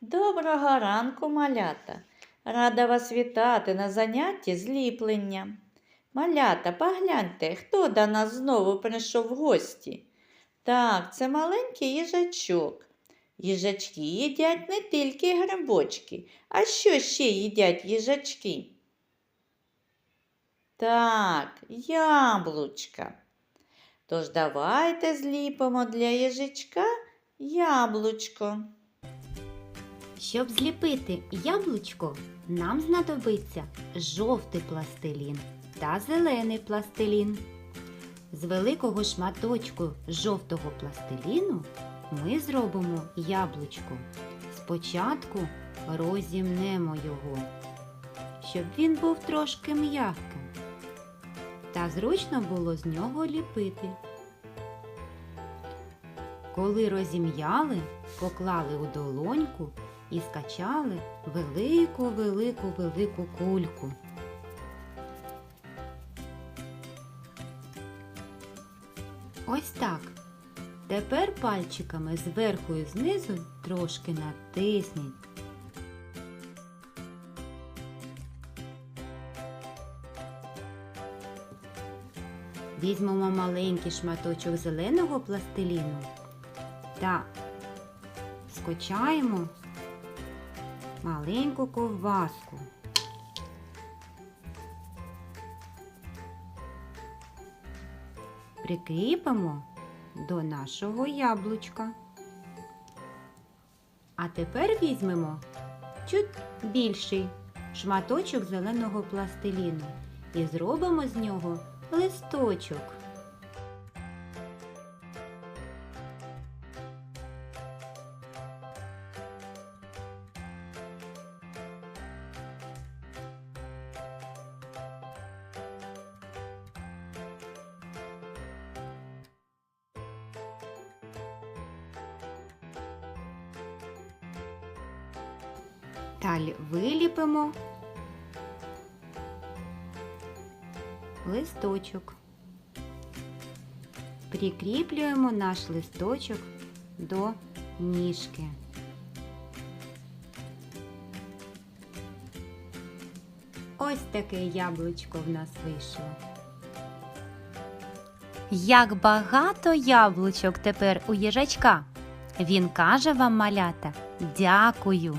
Доброго ранку, малята! Рада вас вітати на занятті зліплення. Малята, погляньте, хто до нас знову прийшов в гості. Так, це маленький їжачок. Їжачки їдять не тільки грибочки, а що ще їдять їжачки? Так, яблучка. Тож давайте зліпимо для їжачка яблучко. Щоб зліпити яблучко, нам знадобиться жовтий пластилін та зелений пластилін. З великого шматочку жовтого пластиліну ми зробимо яблучко. Спочатку розімнемо його, щоб він був трошки м'яким. Зручно було з нього ліпити. Коли розім'яли, поклали у долоньку і скачали велику, велику, велику кульку. Ось так. Тепер пальчиками зверху і знизу трошки натисніть. Візьмемо маленький шматочок зеленого пластиліну та скочаємо маленьку ковбаску. Прикріпимо до нашого яблучка. А тепер візьмемо чуть більший шматочок зеленого пластиліну і зробимо з нього листочок. Далі виліпимо листочок. Прикріплюємо наш листочок до ніжки. Ось таке яблучко в нас вийшло. Як багато яблучок тепер у їжачка. Він каже вам, малята, дякую.